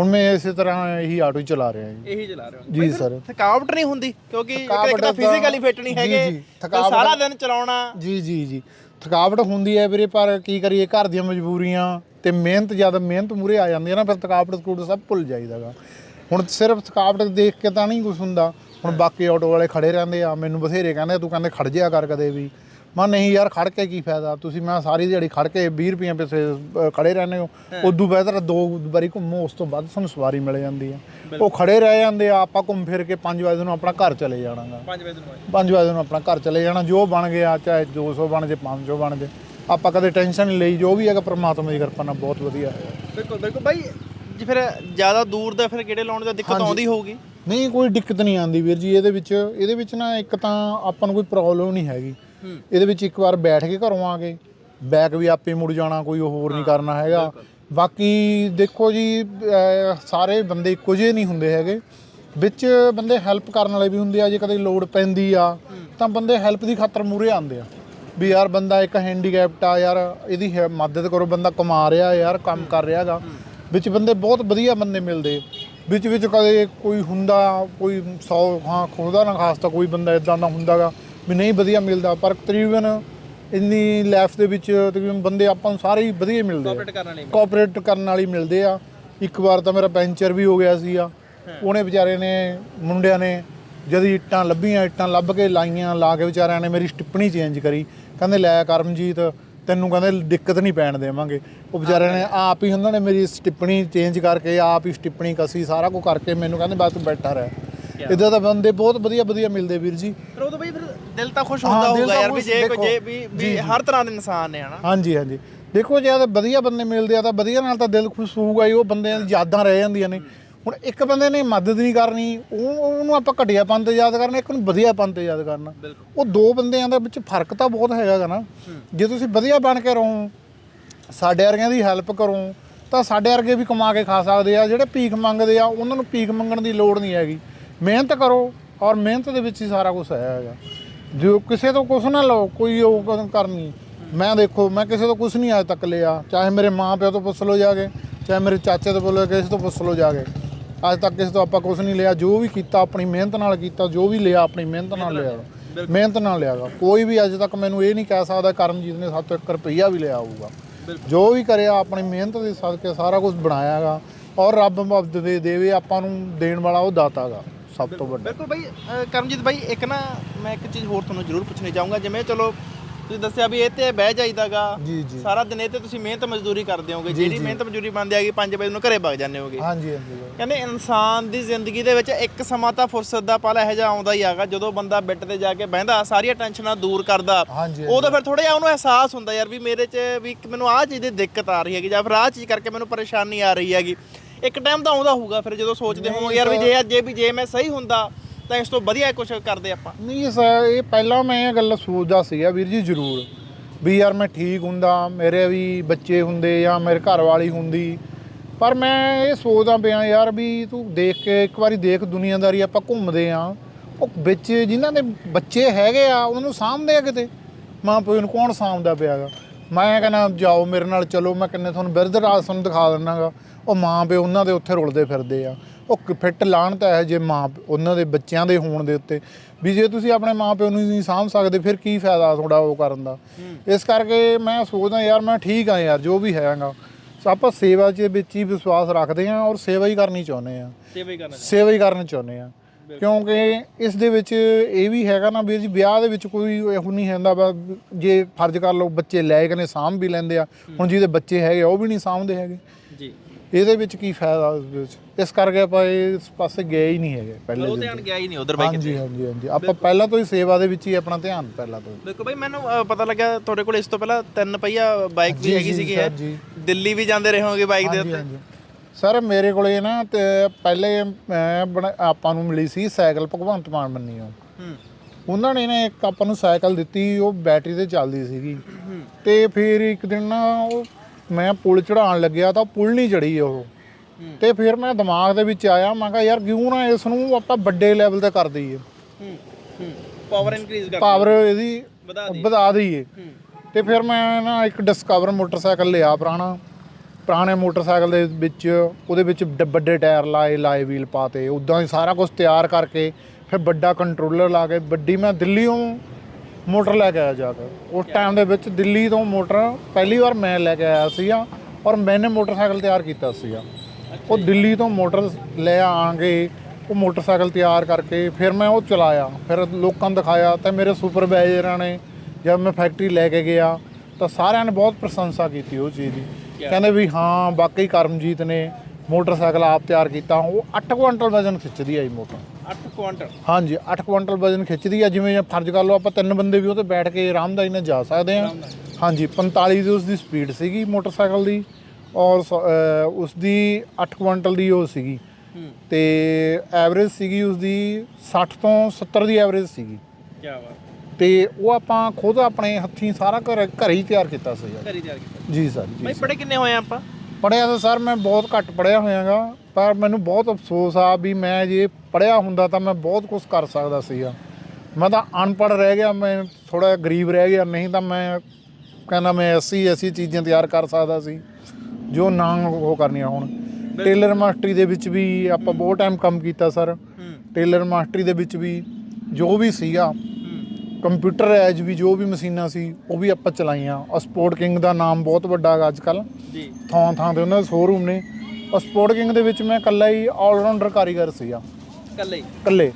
ਹੁਣ ਮੈਂ ਇਸੇ ਤਰ੍ਹਾਂ ਇਹੀ ਆਟੋ ਚਲਾ ਰਿਹਾ ਜੀ। ਇਹੀ ਚਲਾ ਰਹੇ ਹੋ। ਜੀ ਸਰ। ਥਕਾਵਟ ਨਹੀਂ ਹੁੰਦੀ? ਕਿਉਂਕਿ ਇੱਕ- ਇੱਕ ਥਕਾਵਟ ਤਾਂ ਤਾਂ- ਫਿਜ਼ੀਕਲੀ ਫਿੱਟ ਨਹੀਂ ਜੀ, ਹੈਗੇ। ਜੀ, ਤੇ ਥਕਾਵਟ- ਸਾਰਾ ਦਿਨ ਚਲਾਉਣਾ। ਜੀ ਜੀ ਜੀ। ਥਕਾਵਟ ਹੁੰਦੀ ਹੈ ਵੀਰੇ ਪਰ ਕੀ ਕਰੀਏ ਘਰ ਦੀਆਂ ਮਜਬੂਰੀਆਂ ਤੇ ਮਿਹਨਤ ਜਦ ਮਿਹਨਤ ਮੂਰੇ ਆ ਜਾਂਦੀ ਹੈ ਨਾ ਫਿਰ ਥਕਾਵਟ ਥਕੂਟ ਸਭ ਭੁੱਲ ਜਾਈਦਾਗਾ ਹੁਣ ਸਿਰਫ ਥਕਾਵਟ ਦੇਖ ਕੇ ਤਾਂ ਨਹੀਂ ਕੁਝ ਹੁੰਦਾ। ਹੁਣ ਬਾਕੀ ਆਟੋ ਵਾਲੇ ਖੜੇ ਰਹਿੰਦੇ ਆ ਮੈਨੂੰ ਬਥੇਰੇ ਕਹਿੰਦੇ ਤੂੰ ਕਹਿੰਦੇ ਖੜ ਜਿਆ ਕਰ ਕਦੇ ਵੀ। ਮੈਂ ਨਹੀਂ ਯਾਰ ਖੜ ਕੇ ਕੀ ਫਾਇਦਾ? ਤੁਸੀਂ ਮੈਂ ਸਾਰੀ ਦਿਹਾੜੀ ਖੜ ਕੇ 20 ਰੁਪਏ ਪਿੱਛੇ ਅ, ਖੜੇ ਰਹਿੰਦੇ ਹੋ। ਉਦੋਂ ਬਿਹਤਰ ਦੋ ਵਾਰੀ ਘੁੰਮੋ ਉਸ ਤੋਂ ਬਾਅਦ ਤੁਹਾਨੂੰ ਸਵਾਰੀ ਮਿਲ ਜਾਂਦੀ ਆ। ਉਹ ਖੜੇ ਰਹਿ ਜਾਂਦੇ ਆ ਆਪਾਂ ਘੁੰਮ ਫਿਰ ਕੇ 5 ਵਜੇ ਨੂੰ ਆਪਣਾ ਘਰ ਚਲੇ ਜਾਣਾਗਾ। 5 ਵਜੇ ਨੂੰ 5 ਵਜੇ ਨੂੰ ਆਪਣਾ ਘਰ ਚਲੇ ਜਾਣਾ ਜੋ ਬਣ ਗਿਆ ਚਾਹੇ 200 ਬਣ ਜੇ 500 ਬਣ ਜੇ। ਆਪਾਂ ਕਦੇ ਟੈਨਸ਼ਨ ਨਹੀਂ ਲਈ ਜੋ ਵੀ ਹੈਗਾ ਪ੍ਰਮਾਤਮਾ ਦੀ ਕਿਰਪਾ ਨਾਲ ਬਹੁਤ ਵਧੀਆ ਹੈ। ਬਿਲਕੁਲ ਬਿਲਕੁਲ। ਬਾਈ ਜੀ ਫਿਰ ਜ਼ਿਆਦਾ ਦੂਰ ਦਾ ਫਿਰ ਕਿਹੜੇ ਲਾਉਣ ਦਾ ਦਿੱਕਤ। ਆਉਂਦੀ ਹੋਊਗੀ? ਨਹੀਂ ਕੋਈ ਦਿੱਕਤ ਨਹੀਂ ਆਉਂਦੀ ਵੀਰ ਜੀ ਇਹਦੇ ਵਿੱਚ ਇਹਦੇ ਵਿੱਚ ਨਾ ਇੱਕ ਤਾਂ ਆਪਾਂ ਨੂੰ ਕੋਈ ਪ੍ਰੋਬਲਮ ਨਹੀਂ ਹੈਗੀ। ਹੂੰ। ਇਹਦੇ ਵਿੱਚ ਇੱਕ ਵਾਰ ਬੈਠ ਕੇ ਘਰੋਂ ਆ ਗਏ। ਬੈਕ ਵੀ ਆਪੇ ਮੁੜ ਜਾਣਾ ਕੋਈ ਹੋਰ ਨਹੀਂ ਕਰਨਾ ਹੈਗਾ। ਬਾਕੀ ਦੇਖੋ ਜੀ ਸਾਰੇ ਬੰਦੇ ਇੱਕੋ ਜਿਹੇ ਨਹੀਂ ਹੁੰਦੇ ਹੈਗੇ। ਵਿੱਚ ਬੰਦੇ ਹੈਲਪ ਕਰਨ ਵਾਲੇ ਵੀ ਹੁੰਦੇ ਆ ਜੇ ਕਦੇ ਲੋੜ ਪੈਂਦੀ ਆ ਤਾਂ ਬੰਦੇ ਹੈਲਪ ਦੀ ਖਾਤਰ ਮੂਰੇ ਆਉਂਦੇ ਆ। ਵੀ ਯਾਰ ਬੰਦਾ ਇੱਕ ਹੈਂਡੀਕੈਪਟ ਆ ਯਾਰ ਇਹਦੀ ਮਦਦ ਕਰੋ ਬੰਦਾ ਕਮਾ ਰਿਹਾ ਯਾਰ ਕੰਮ ਕਰ ਰਿਹਾਗਾ ਵਿੱਚ ਬੰਦੇ ਬਹੁਤ ਵਧੀਆ ਬੰਦੇ ਮਿਲਦੇ। ਵਿੱਚ ਵਿੱਚ ਕਦੇ ਕੋਈ ਹੁੰਦਾ ਕੋਈ 100 ਹਾਂ ਖੁਦਾ ਨਾ ਖਾਸਤਾ ਕੋਈ ਬੰਦਾ ਇਦਾਂ ਦਾ ਹੁੰਦਾਗਾ ਵੀ ਨਹੀਂ ਵਧੀਆ ਮਿਲਦਾ ਪਰ ਤਕਰੀਬਨ ਇੰਨੀ ਲਾਈਫ ਦੇ ਵਿੱਚ ਤਕਰੀਬਨ ਬੰਦੇ ਆਪਾਂ ਨੂੰ ਸਾਰੇ ਹੀ ਵਧੀਆ ਮਿਲਦੇ ਆ। ਕਰਨ ਵਾਲੀ ਕੋਆਪਰੇਟ ਕਰਨ ਵਾਲੀ ਮਿਲਦੇ ਆ। ਇੱਕ ਵਾਰ ਤਾਂ ਮੇਰਾ ਪੈਂਚਰ ਵੀ ਹੋ ਗਿਆ ਸੀਗਾ ਉਹਨੇ ਵਿਚਾਰੇ ਨੇ ਮੁੰਡਿਆਂ ਨੇ ਜਦ ਇੱਟਾਂ ਲੱਭੀਆਂ ਇੱਟਾਂ ਲੱਭ ਕੇ ਲਾਈਆਂ ਲਾ ਕੇ ਵਿਚਾਰਿਆਂ ਨੇ ਮੇਰੀ ਸਟਿੱਪਣੀ ਚੇਂਜ ਕਰੀ। ਕਹਿੰਦੇ ਲੈ ਕਰਮਜੀਤ ਤੈਨੂੰ ਕਹਿੰਦੇ ਦਿੱਕਤ ਨਹੀਂ ਪੈਣ ਦੇਵਾਂਗੇ। ਉਹ ਵਿਚਾਰਿਆਂ ਨੇ ਆਪ ਹੀ ਉਹਨਾਂ ਨੇ ਮੇਰੀ ਸਟਿੱਪਣੀ ਚੇਂਜ ਕਰਕੇ ਆਪ ਹੀ ਸਟਿੱਪਣੀ ਕਸੀ ਸਾਰਾ ਕੁਝ ਕਰਕੇ ਮੈਨੂੰ ਕਹਿੰਦੇ ਬਸ ਤੂੰ ਬੈਠਾ ਰਹਿ। ਇਦਾਂ ਤਾਂ ਬੰਦੇ ਬਹੁਤ ਵਧੀਆ ਵਧੀਆ ਮਿਲਦੇ ਵੀਰ ਜੀ। ਫਿਰ ਦਿਲ ਤਾਂ ਖੁਸ਼ ਹਾਂ, ਹੁੰਦਾ ਦਿਲ ਹੋਊਗਾ ਤਾਂ ਯਾਰ ਵੀ ਖੁਸ਼, ਜੇ ਕੋਈ ਦੇਖੋ, ਜੇ ਵੀ ਵੀ ਹਰ ਤਰ੍ਹਾਂ ਦੇ ਇਨਸਾਨ ਨੇ ਹਨਾ? ਹਾਂਜੀ ਹਾਂਜੀ। ਦੇਖੋ ਜੇ ਤਾਂ ਵਧੀਆ ਬੰਦੇ ਮਿਲਦੇ ਆ ਤਾਂ ਵਧੀਆ ਨਾਲ ਤਾਂ ਦਿਲ ਖੁਸ਼ ਹੋਊਗਾ ਹੀ ਉਹ ਬੰਦਿਆਂ ਦੀ ਯਾਦਾਂ ਰਹਿ ਜਾਂਦੀਆਂ ਨੇ। ਹੁਣ ਇੱਕ ਬੰਦੇ ਨੇ ਮਦਦ ਨਹੀਂ ਕਰਨੀ ਉਹ ਉਹਨੂੰ ਆਪਾਂ ਘਟੀਆ ਪੰਨ ਤੇ ਯਾਦ ਕਰਨਾ ਇੱਕ ਨੂੰ ਵਧੀਆ ਪੰਨ ਤੇ ਯਾਦ ਕਰਨਾ। ਉਹ ਦੋ ਬੰਦਿਆਂ ਦੇ ਵਿੱਚ ਫ਼ਰਕ ਤਾਂ ਬਹੁਤ ਹੈਗਾ ਗਾ ਨਾ ਜੇ ਤੁਸੀਂ ਵਧੀਆ ਬਣ ਕੇ ਰਹੋ ਸਾਡੇ ਵਰਗਿਆਂ ਦੀ ਹੈਲਪ ਕਰੋ ਤਾਂ ਸਾਡੇ ਵਰਗੇ ਵੀ ਕਮਾ ਕੇ ਖਾ ਸਕਦੇ ਆ। ਜਿਹੜੇ ਭੀਖ ਮੰਗਦੇ ਆ ਉਹਨਾਂ ਨੂੰ ਭੀਖ ਮੰਗਣ ਦੀ ਲੋੜ ਨਹੀਂ ਹੈਗੀ। ਮਿਹਨਤ ਕਰੋ ਔਰ ਮਿਹਨਤ ਦੇ ਵਿੱਚ ਹੀ ਸਾਰਾ ਕੁਝ ਹੈਗਾ। ਜੋ ਕਿਸੇ ਤੋਂ ਕੁਝ ਨਾ ਲਓ ਕੋਈ ਉਹ ਕਰਨੀ ਮੈਂ ਦੇਖੋ ਮੈਂ ਕਿਸੇ ਤੋਂ ਕੁਝ ਨਹੀਂ ਅੱਜ ਤੱਕ ਲਿਆ। ਚਾਹੇ ਮੇਰੇ ਮਾਂ ਪਿਓ ਤੋਂ ਪੁੱਛ ਲਓ ਜਾ ਕੇ ਚਾਹੇ ਮੇਰੇ ਚਾਚੇ ਤੋਂ ਲਓ ਕਿਸੇ ਤੋਂ ਪੁੱਛ ਲਓ ਜਾ ਕੇ। ਅੱਜ ਤੱਕ ਕਿਸੇ ਤੋਂ ਆਪਾਂ ਕੁਝ ਨਹੀਂ ਲਿਆ। ਜੋ ਵੀ ਕੀਤਾ ਆਪਣੀ ਮਿਹਨਤ ਨਾਲ ਕੀਤਾ ਜੋ ਵੀ ਲਿਆ ਆਪਣੀ ਮਿਹਨਤ ਨਾਲ ਲਿਆ। ਮਿਹਨਤ ਨਾਲ ਲਿਆਗਾ ਕੋਈ ਵੀ ਅੱਜ ਤੱਕ ਮੈਨੂੰ ਇਹ ਨਹੀਂ ਕਹਿ ਸਕਦਾ ਕਰਮਜੀਤ ਨੇ ਸਾਡੇ ਤੋਂ 1 ਰੁਪਈਆ ਵੀ ਲਿਆ ਹੋਊਗਾ। ਜੋ ਵੀ ਕਰਿਆ ਆਪਣੀ ਮਿਹਨਤ ਦੇ ਸਦਕੇ ਸਾਰਾ ਕੁਝ ਬਣਾਇਆਗਾ ਔਰ ਰੱਬ ਦੇਵੇ ਆਪਾਂ ਨੂੰ ਦੇਣ ਵਾਲਾ ਉਹ ਦਾਤਾਗਾ ਸਭ ਤੋਂ ਵੱਡਾ। ਬਿਲਕੁਲ ਬਾਈ ਕਰਮਜੀਤ ਬਾਈ ਇੱਕ ਨਾ ਮੈਂ ਇੱਕ ਚੀਜ਼ ਹੋਰ ਤੁਹਾਨੂੰ ਜ਼ਰੂਰ ਪੁੱਛਣੀ ਚਾਹੂੰਗਾ ਜਿਵੇਂ ਚਲੋ ਤੁਸੀਂ ਦੱਸਿਆ ਵੀ ਇਹ ਤੇ ਬਹਿ ਜਾਈਦਾਗਾ ਜੀ ਜੀ। ਸਾਰਾ ਦਿਨ ਇਹ ਤੇ ਤੁਸੀਂ ਮਿਹਨਤ ਮਜ਼ਦੂਰੀ ਕਰਦੇ ਹੋਗੇ ਜਿਹੜੀ ਮਿਹਨਤ ਮਜ਼ਦੂਰੀ ਬੰਦੇ ਆ ਗਈ 5 ਵਜੇ ਨੂੰ ਘਰੇ ਵਗ ਜਾਂਦੇ ਹੋਗੇ। ਹਾਂਜੀ ਹਾਂਜੀ ਕਹਿੰਦੇ ਇਨਸਾਨ ਦੀ ਜ਼ਿੰਦਗੀ ਦੇ ਵਿੱਚ ਇੱਕ ਸਮਾਂ ਤਾਂ ਫੁਰਸਤ ਦਾ ਪਲ ਇਹੋ ਜਿਹਾ ਆਉਂਦਾ ਹੀ ਆਗਾ ਜਦੋਂ ਬੰਦਾ ਬੈੱਡ ਤੇ ਜਾ ਕੇ ਬਹਿੰਦਾ ਸਾਰੀਆਂ ਟੈਨਸ਼ਨਾਂ ਦੂਰ ਕਰਦਾ। ਹਾਂਜੀ ਉਦੋਂ ਫਿਰ ਥੋੜਾ ਜਿਹਾ ਉਹਨੂੰ ਅਹਿਸਾਸ ਹੁੰਦਾ ਯਾਰ ਵੀ ਮੇਰੇ 'ਚ ਵੀ ਇੱਕ ਮੈਨੂੰ ਆਹ ਚੀਜ਼ ਦੀ ਦਿੱਕਤ ਆ ਰਹੀ ਹੈਗੀ ਜਾਂ ਫਿਰ ਆਹ ਚੀਜ਼ ਕਰਕੇ ਮੈਨੂੰ ਪਰੇਸ਼ਾਨੀ ਆ ਰਹੀ ਹੈਗੀ। ਇੱਕ ਟਾਈਮ ਤਾਂ ਆਉਂਦਾ ਹੋਊਗਾ ਫਿਰ ਜਦੋਂ ਸੋਚਦੇ ਹੋਵਾਂਗੇ ਯਾਰ ਵੀ ਜੇ ਜੇ ਵੀ ਜੇ ਮੈਂ ਸਹੀ ਹੁੰਦਾ ਤਾਂ ਇਸ ਤੋਂ ਵਧੀਆ ਕੁਝ ਕਰਦੇ ਆਪਾਂ। ਨਹੀਂ ਸਰ ਇਹ ਪਹਿਲਾਂ ਮੈਂ ਇਹ ਗੱਲ ਸੋਚਦਾ ਸੀਗਾ ਵੀਰ ਜੀ ਜ਼ਰੂਰ ਵੀ ਯਾਰ ਮੈਂ ਠੀਕ ਹੁੰਦਾ ਮੇਰੇ ਵੀ ਬੱਚੇ ਹੁੰਦੇ ਜਾਂ ਮੇਰੇ ਘਰ ਵਾਲੀ ਹੁੰਦੀ ਪਰ ਮੈਂ ਇਹ ਸੋਚਦਾ ਪਿਆ ਯਾਰ ਵੀ ਤੂੰ ਦੇਖ ਕੇ ਇੱਕ ਵਾਰੀ ਦੇਖ ਦੁਨੀਆਦਾਰੀ ਆਪਾਂ ਘੁੰਮਦੇ ਆ ਉਹ ਵਿੱਚ ਜਿਨ੍ਹਾਂ ਦੇ ਬੱਚੇ ਹੈਗੇ ਆ ਉਹਨਾਂ ਨੂੰ ਸਾਂਭਦੇ ਆ ਕਿਤੇ? ਮਾਂ ਪਿਓ ਨੂੰ ਕੌਣ ਸਾਂਭਦਾ ਪਿਆਗਾ? ਮੈਂ ਕਹਿੰਦਾ ਜਾਓ ਮੇਰੇ ਨਾਲ ਚਲੋ ਮੈਂ ਕਿੰਨੇ ਤੁਹਾਨੂੰ ਬਿਰਧ ਆਸਨ ਦਿਖਾ ਦਿੰਨਾਗਾ। ਉਹ ਮਾਂ ਪਿਓ ਉਹਨਾਂ ਦੇ ਉੱਥੇ ਰੁਲਦੇ ਫਿਰਦੇ ਆ। ਉਹ ਫਿੱਟ ਲਾਣ ਤਾਂ ਹੈ ਜੇ ਮਾਂ ਉਹਨਾਂ ਦੇ ਬੱਚਿਆਂ ਦੇ ਹੋਣ ਦੇ ਉੱਤੇ। ਵੀ ਜੇ ਤੁਸੀਂ ਆਪਣੇ ਮਾਂ ਪਿਓ ਨੂੰ ਨਹੀਂ ਸਾਂਭ ਸਕਦੇ ਫਿਰ ਕੀ ਫਾਇਦਾ ਤੁਹਾਡਾ ਉਹ ਕਰਨ ਦਾ? ਇਸ ਕਰਕੇ ਮੈਂ ਸੋਚਦਾ ਯਾਰ ਮੈਂ ਠੀਕ ਆ ਯਾਰ ਜੋ ਵੀ ਹੈਗਾ। ਆਪਾਂ ਸੇਵਾ ਦੇ ਵਿੱਚ ਹੀ ਵਿਸ਼ਵਾਸ ਰੱਖਦੇ ਹਾਂ ਔਰ ਸੇਵਾ ਹੀ ਕਰਨੀ ਚਾਹੁੰਦੇ ਹਾਂ। ਸੇਵਾ ਹੀ ਕਰਨਾ ਸੇਵਾ ਹੀ ਕਰਨੀ ਚਾਹੁੰਦੇ ਆ ਕਿਉਂਕਿ ਇਸ ਦੇ ਵਿੱਚ ਇਹ ਵੀ ਹੈਗਾ ਨਾ ਵੀਰ ਜੀ ਵਿਆਹ ਦੇ ਵਿੱਚ ਕੋਈ ਇਹੋ ਨਹੀਂ ਹੁੰਦਾ ਵਾ ਜੇ ਫਰਜ਼ ਕਰ ਲਓ ਬੱਚੇ ਲੈ ਕੇ ਨੇ ਸਾਂਭ ਵੀ ਲੈਂਦੇ ਆ। ਹੁਣ ਜਿਹਦੇ ਬੱਚੇ ਹੈਗੇ ਆ, ਉਹ ਵੀ ਨਹੀਂ ਸਾਂਭਦੇ ਹੈਗੇ। ਜੀ। ਇਹਦੇ ਵਿੱਚ ਕੀ ਫਾਇਦਾ ਉਸ ਵਿੱਚ? ਇਸ ਕਰਕੇ ਆਪਾਂ ਇਸ ਪਾਸੇ ਗਏ ਹੀ ਨਹੀਂ ਹੈਗੇ ਪਹਿਲੇ ਉਹ ਧਿਆਨ ਗਿਆ ਹੀ ਨਹੀਂ ਉਧਰ ਬਾਈ ਹਾਂਜੀ ਹਾਂਜੀ ਹਾਂਜੀ। ਆਪਾਂ ਪਹਿਲਾਂ ਤੋਂ ਹੀ ਸੇਵਾ ਦੇ ਵਿੱਚ ਹੀ ਆਪਣਾ ਧਿਆਨ ਪਹਿਲਾਂ ਤੋਂ ਦੇਖੋ ਬਾਈ ਮੈਨੂੰ ਅ, ਪਤਾ ਲੱਗਾ ਤੁਹਾਡੇ ਕੋਲ ਇਸ ਤੋਂ ਪਹਿਲਾਂ ਤਿੰਨ ਪਹੀਆ ਬਾਈਕ ਵੀ ਜੀ, ਹੈਗੀ ਜੀ, ਸੀਗੀ ਸਰ, ਹੈ? ਜੀ। ਦਿੱਲੀ ਵੀ ਜਾਂਦੇ ਰਹੇ ਹੋਗੇ ਬਾਈਕ ਦੇ ਹਾਂਜੀ ਉੱਤੇ? ਹਾਂਜੀ। ਸਰ ਮੇਰੇ ਕੋਲੇ ਨਾ ਤੇ ਪਹਿਲੇ ਮੈਂ ਬਣਾ- ਆਪਾਂ ਨੂੰ ਮਿਲੀ ਸੀ ਸਾਈਕਲ ਭਗਵੰਤ ਮਾਨ ਮੰਨੀਓ ਹੂੰ। ਉਹਨਾਂ ਨੇ ਨਾ ਇੱਕ ਆਪਾਂ ਨੂੰ ਸਾਈਕਲ ਦਿੱਤੀ ਉਹ ਬੈਟਰੀ ਤੇ ਚੱਲਦੀ ਸੀਗੀ। ਤੇ ਫਿਰ ਇੱਕ ਦਿਨ ਨਾ ਉਹ ਮੈਂ ਪੁਲ ਚੜਾਉਣ ਲੱਗਿਆ ਤਾਂ ਪੁਲ ਨਹੀਂ ਚੜੀ ਉਹ। ਤੇ ਫਿਰ ਮੈਂ ਦਿਮਾਗ ਦੇ ਵਿੱਚ ਆਇਆ ਮੈਂ ਕਿਹਾ ਯਾਰ ਕਿਉਂ ਨਾ ਇਸ ਨੂੰ ਆਪਾਂ ਵੱਡੇ ਲੈਵਲ ਤੇ ਕਰ ਦਈਏ। ਪਾਵਰ ਇਨਕਰੀਜ਼ ਕਰ ਪਾਵਰ ਇਹਦੀ ਵਧਾ ਦਈਏ। ਤੇ ਫਿਰ ਮੈਂ ਨਾ ਇੱਕ ਡਿਸਕਵਰ ਮੋਟਰਸਾਈਕਲ ਲਿਆ ਪੁਰਾਣਾ। ਪੁਰਾਣੇ ਮੋਟਰਸਾਈਕਲ ਦੇ ਵਿੱਚ ਉਹਦੇ ਵਿੱਚ ਵੱਡੇ ਟਾਇਰ ਲਾਏ ਲਾਏ ਵੀਲ ਪਾਤੇ ਉਦਾਂ ਹੀ ਸਾਰਾ ਕੁਝ ਤਿਆਰ ਕਰਕੇ ਫਿਰ ਵੱਡਾ ਕੰਟਰੋਲਰ ਲਾ ਕੇ ਵੱਡੀ ਮੈਂ ਦਿੱਲੀੋਂ ਮੋਟਰ ਲੈ ਕੇ ਆਇਆ ਜਾ ਕੇ। ਉਸ ਟਾਈਮ ਦੇ ਵਿੱਚ ਦਿੱਲੀ ਤੋਂ ਮੋਟਰ ਪਹਿਲੀ ਵਾਰ ਮੈਂ ਲੈ ਕੇ ਆਇਆ ਸੀਗਾ ਔਰ ਮੈਨੇ ਮੋਟਰਸਾਈਕਲ ਤਿਆਰ ਕੀਤਾ ਸੀਗਾ। ਉਹ ਦਿੱਲੀ ਤੋਂ ਮੋਟਰ ਲੈ ਆਂਗੇ ਉਹ ਮੋਟਰਸਾਈਕਲ ਤਿਆਰ ਕਰਕੇ ਫਿਰ ਮੈਂ ਉਹ ਚਲਾਇਆ। ਫਿਰ ਲੋਕਾਂ ਨੂੰ ਦਿਖਾਇਆ ਤੇ ਮੇਰੇ ਸੁਪਰਵਾਈਜ਼ਰਾਂ ਨੇ ਜਦ ਮੈਂ ਫੈਕਟਰੀ ਲੈ ਕੇ ਗਿਆ ਤਾਂ ਸਾਰਿਆਂ ਨੇ ਬਹੁਤ ਪ੍ਰਸ਼ੰਸਾ ਕੀਤੀ ਉਹ ਚੀਜ਼ ਦੀ। ਕਹਿੰਦੇ ਵੀ ਹਾਂ ਵਾਕਈ ਕਰਮਜੀਤ ਨੇ ਮੋਟਰਸਾਈਕਲ ਆਪ ਤਿਆਰ ਕੀਤਾ। ਉਹ 8 ਕੁਇੰਟਲ ਵਜ਼ਨ ਖਿੱਚਦੀ ਆ ਜੀ ਮੋਟਰ। 8 ਕੁਆਂਟਲ? ਹਾਂਜੀ 8 ਕੁਇੰਟਲ ਵਜ਼ਨ ਖਿੱਚਦੀ ਆ ਜਿਵੇਂ ਫਰਜ਼ ਕਰ ਲਓ ਆਪਾਂ ਤਿੰਨ ਬੰਦੇ ਵੀ ਉਹ ਤੇ ਬੈਠ ਕੇ ਆਰਾਮਦਾਈ ਨਾਲ ਜਾ ਸਕਦੇ ਆ ਹਾਂਜੀ 45 ਦੀ ਉਸ ਦੀ ਸਪੀਡ ਸੀਗੀ ਮੋਟਰਸਾਈਕਲ ਦੀ ਔਰ ਸ- ਉਸ ਦੀ 8 ਕੁਇੰਟਲ ਦੀ ਉਹ ਸੀਗੀ। ਤੇ ਐਵਰੇਜ ਸੀਗੀ ਉਸ ਦੀ 60 ਤੋਂ 70 ਦੀ ਐਵਰੇਜ ਸੀਗੀ। ਕੀ ਬਾਤ। ਤੇ ਉਹ ਆਪਾਂ ਖੁਦ ਆਪਣੇ ਹੱਥੀਂ ਸਾਰਾ ਘਰ ਘਰੇ ਹੀ ਤਿਆਰ ਕੀਤਾ ਤਿਆਰ ਕੀਤਾ। ਜੀ ਸਰ ਜੀ ਬਾਈ ਪੜੇ ਕਿੰਨੇ ਹੋਏ ਆਪਾਂ? ਪੜਿਆ ਤਾਂ ਸਰ ਮੈਂ ਬਹੁਤ ਘੱਟ ਪੜਿਆ ਹੋਇਆਗਾ। ਪਰ ਮੈਨੂੰ ਬਹੁਤ ਅਫਸੋਸ ਆ ਵੀ ਮੈਂ ਜੇ ਪੜਿਆ ਹੁੰਦਾ ਤਾਂ ਮੈਂ ਬਹੁਤ ਕੁਝ ਕਰ ਸਕਦਾ ਸੀਗਾ। ਮੈਂ ਤਾਂ ਅਨਪੜ੍ਹ ਰਹਿ ਗਿਆ ਮੈਂ ਥੋੜਾ ਗਰੀਬ ਰਹਿ ਗਿਆ ਨਹੀਂ ਤਾਂ ਮੈਂ ਕਹਿੰਦਾ ਮੈਂ ਐਸੀ ਐਸੀ ਚੀਜ਼ਾਂ ਤਿਆਰ ਕਰ ਸਕਦਾ ਸੀ ਜੋ ਨਾ ਉਹ ਕਰਨੀਆਂ ਹੁਣ। ਟੇਲਰ ਮਾਸਟਰੀ ਦੇ ਵਿੱਚ ਵੀ ਆਪਾਂ ਬਹੁਤ ਟਾਈਮ ਕੰਮ ਕੀਤਾ ਸਰ। ਹੂੰ। ਟੇਲਰ ਮਾਸਟਰੀ ਦੇ ਵਿੱਚ ਵੀ ਜੋ ਵੀ ਸੀਗਾ ਹੂੰ ਕੰਪਿਊਟਰ ਐਜ ਵੀ ਜੋ ਵੀ ਮਸ਼ੀਨਾਂ ਸੀ ਉਹ ਵੀ ਆਪਾਂ ਚਲਾਈਆਂ। ਆ ਸਪੋਰਟ ਕਿੰਗ ਦਾ ਨਾਮ ਬਹੁਤ ਵੱਡਾ ਹੈਗਾ ਅੱਜ ਕੱਲ ਜੀ। ਥਾਂ ਥਾਂ ਤੇ ਉਹਨਾਂ ਦੇ ਸ਼ੋਰੂਮ ਨੇ। ਉਹ ਸਪੋਰਟ ਕਿੰਗ ਦੇ ਵਿੱਚ ਮੈਂ ਇਕੱਲਾ ਹੀ ਆਲਰਾਊਂਡਰ ਕਾਰੀਗਰ ਸੀਗਾ। ਕੱਲੇ ਹੀ? ਇਕੱਲੇ।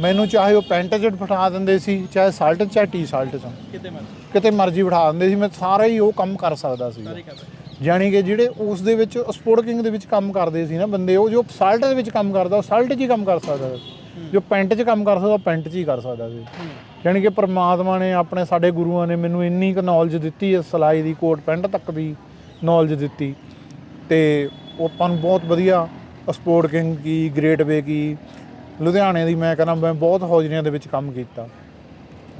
ਮੈਨੂੰ ਚਾਹੇ ਉਹ ਪੈਂਟ 'ਚ ਬਿਠਾ ਦਿੰਦੇ ਸੀ ਚਾਹੇ ਸ਼ਰਟ 'ਚ ਚਾਹੇ ਟੀ-ਸ਼ਰਟ 'ਚ। ਕਿਤੇ ਮਰ ਕਿਤੇ ਮਰਜ਼ੀ ਬਿਠਾ ਦਿੰਦੇ ਸੀ ਮੈਂ ਸਾਰਾ ਹੀ ਉਹ ਕੰਮ ਕਰ ਸਕਦਾ ਸੀ। ਸਾਰੇ ਜਾਣੀ ਕਿ ਜਿਹੜੇ ਉਸ ਦੇ ਵਿੱਚ ਸਪੋਰਟ ਕਿੰਗ ਦੇ ਵਿੱਚ ਕੰਮ ਕਰਦੇ ਸੀ ਨਾ ਬੰਦੇ ਉਹ ਜੋ ਸ਼ਰਟ ਦੇ ਵਿੱਚ ਕੰਮ ਕਰਦਾ ਉਹ ਸ਼ਰਟ 'ਚ ਹੀ ਕੰਮ ਕਰ ਸਕਦਾ ਸੀ। ਜੋ ਪੈਂਟ 'ਚ ਕੰਮ ਕਰ ਸਕਦਾ ਉਹ ਪੈਂਟ 'ਚ ਹੀ ਕਰ ਸਕਦਾ ਸੀ। ਜਾਣੀ ਕਿ ਪ੍ਰਮਾਤਮਾ ਨੇ ਆਪਣੇ ਸਾਡੇ ਗੁਰੂਆਂ ਨੇ ਮੈਨੂੰ ਇੰਨੀ ਕੁ ਨੌਲੇਜ ਦਿੱਤੀ ਹੈ ਸਿਲਾਈ ਦੀ ਕੋਟ ਪੈਂਟ ਤੱਕ ਦੀ ਨੌਲੇਜ ਦਿੱਤੀ। ਤੇ ਉਹ ਆਪਾਂ ਨੂੰ ਬਹੁਤ ਵਧੀਆ ਸਪੋਰਟ ਕਿੰਗ ਕੀ ਗ੍ਰੇਟ ਵੇ ਕੀ। ਲੁਧਿਆਣੇ ਦੀ ਮੈਂ ਕਹਿੰਦਾ ਮੈਂ ਬਹੁਤ ਹੌਜਰੀਆਂ ਦੇ ਵਿੱਚ ਕੰਮ ਕੀਤਾ।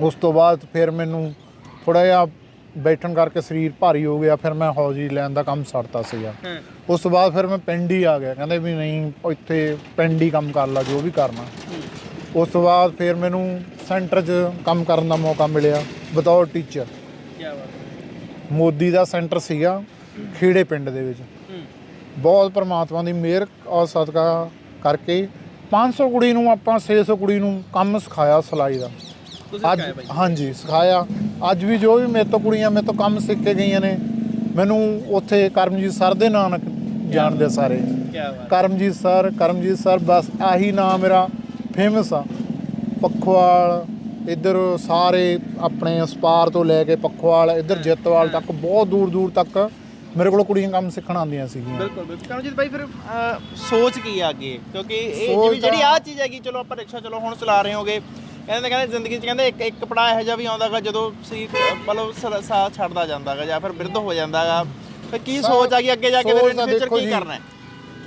ਉਸ ਤੋਂ ਬਾਅਦ ਫਿਰ ਮੈਨੂੰ ਥੋੜਾ ਜਿਹਾ ਬੈਠਣ ਕਰਕੇ ਸਰੀਰ ਭਾਰੀ ਹੋ ਗਿਆ ਫਿਰ ਮੈਂ ਹੌਜਰੀ ਲੈਣ ਦਾ ਕੰਮ ਛੱਡਤਾ ਸੀਗਾ। ਉਸ ਤੋਂ ਬਾਅਦ ਫਿਰ ਮੈਂ ਪਿੰਡ ਹੀ ਆ ਗਿਆ ਕਹਿੰਦੇ ਵੀ ਨਹੀਂ ਇੱਥੇ ਪਿੰਡ ਹੀ ਕੰਮ ਕਰ ਲਾ ਜੋ ਵੀ ਕਰਨਾ। ਉਸ ਤੋਂ ਬਾਅਦ ਫਿਰ ਮੈਨੂੰ ਸੈਂਟਰ 'ਚ ਕੰਮ ਕਰਨ ਦਾ ਮੌਕਾ ਮਿਲਿਆ ਬਤੌਰ ਟੀਚਰ ਕੀ ਬਾਤ ਮੋਦੀ ਦਾ ਸੈਂਟਰ ਸੀਗਾ ਖੇੜੇ ਪਿੰਡ ਦੇ ਵਿੱਚ। ਬਹੁਤ ਪ੍ਰਮਾਤਮਾ ਦੀ ਮਿਹਰ ਔਰ ਸਦਕਾ ਕਰਕੇ 500 ਕੁੜੀ ਨੂੰ ਆਪਾਂ 600 ਕੁੜੀ ਨੂੰ ਕੰਮ ਸਿਖਾਇਆ ਸਿਲਾਈ ਦਾ। ਅੱਜ ਹਾਂਜੀ ਸਿਖਾਇਆ। ਅੱਜ ਵੀ ਜੋ ਵੀ ਮੇਰੇ ਤੋਂ ਕੁੜੀਆਂ ਮੇਰੇ ਤੋਂ ਕੰਮ ਸਿੱਖ ਕੇ ਗਈਆਂ ਨੇ ਮੈਨੂੰ ਉੱਥੇ ਕਰਮਜੀਤ ਸਰ ਦੇ ਨਾਂ ਨਾਲ ਜਾਣਦੇ ਸਾਰੇ। ਕੀ ਬਾਤ ਕਰਮਜੀਤ ਸਰ ਕਰਮਜੀਤ ਸਰ ਬਸ ਆਹੀ ਨਾਮ ਮੇਰਾ ਫੇਮਸ ਆ। ਪਖਵਾਲ ਇੱਧਰ ਸਾਰੇ ਆਪਣੇ ਸਪਾਰ ਤੋਂ ਲੈ ਕੇ ਪੱਖੋਵਾਲ ਇੱਧਰ ਜਿੱਤਵਾਲ ਤੱਕ ਬਹੁਤ ਦੂਰ ਦੂਰ ਤੱਕ ਮੇਰੇ ਕੋਲ ਕੁੜੀਆਂ ਕੰਮ ਸਿੱਖਣ ਆਉਂਦੀਆਂ ਸੀਗੀਆਂ। ਬਿਲਕੁਲ ਬਿਲਕੁਲ। ਕਰਮਜੀਤ ਭਾਈ ਫਿਰ ਅਹ, ਸੋਚ ਕੀ ਆ ਅੱਗੇ? ਕਿਉਂਕਿ ਇਹ ਸੋਚ ਜਿਹੜੀ- ਜਿਹੜੀ ਆ ਚੀਜ਼ ਹੈਗੀ ਚਲੋ ਆਪਾਂ ਰਿਕਸ਼ਾ ਚਲੋ ਹੁਣ ਚਲਾ ਰਹੇ ਹੋਗੇ। ਕਹਿੰਦੇ ਕਹਿੰਦੇ ਜ਼ਿੰਦਗੀ 'ਚ ਕਹਿੰਦੇ ਇੱਕ ਇੱਕ ਪੜਾ ਇਹੋ ਜਿਹਾ ਵੀ ਆਉਂਦਾਗਾ ਜਦੋਂ ਅਹ, ਮਤਲਬ ਸ- ਸਾਹ ਛੱਡਦਾ ਜਾਂਦਾਗਾ ਜਾਂ ਫਿਰ ਬਿਰਧ ਹੋ ਜਾਂਦਾਗਾ ਫਿਰ ਕੀ ਸੋਚ ਆ ਗਈ ਅੱਗੇ ਜਾ ਕੇ ਸੋਚ ਫਿਰ ਤਾਂ ਫਿਊਚਰ ਦੇਖੋ ਕੀ ਜੀ। ਕਰਨਾ ਹੈ?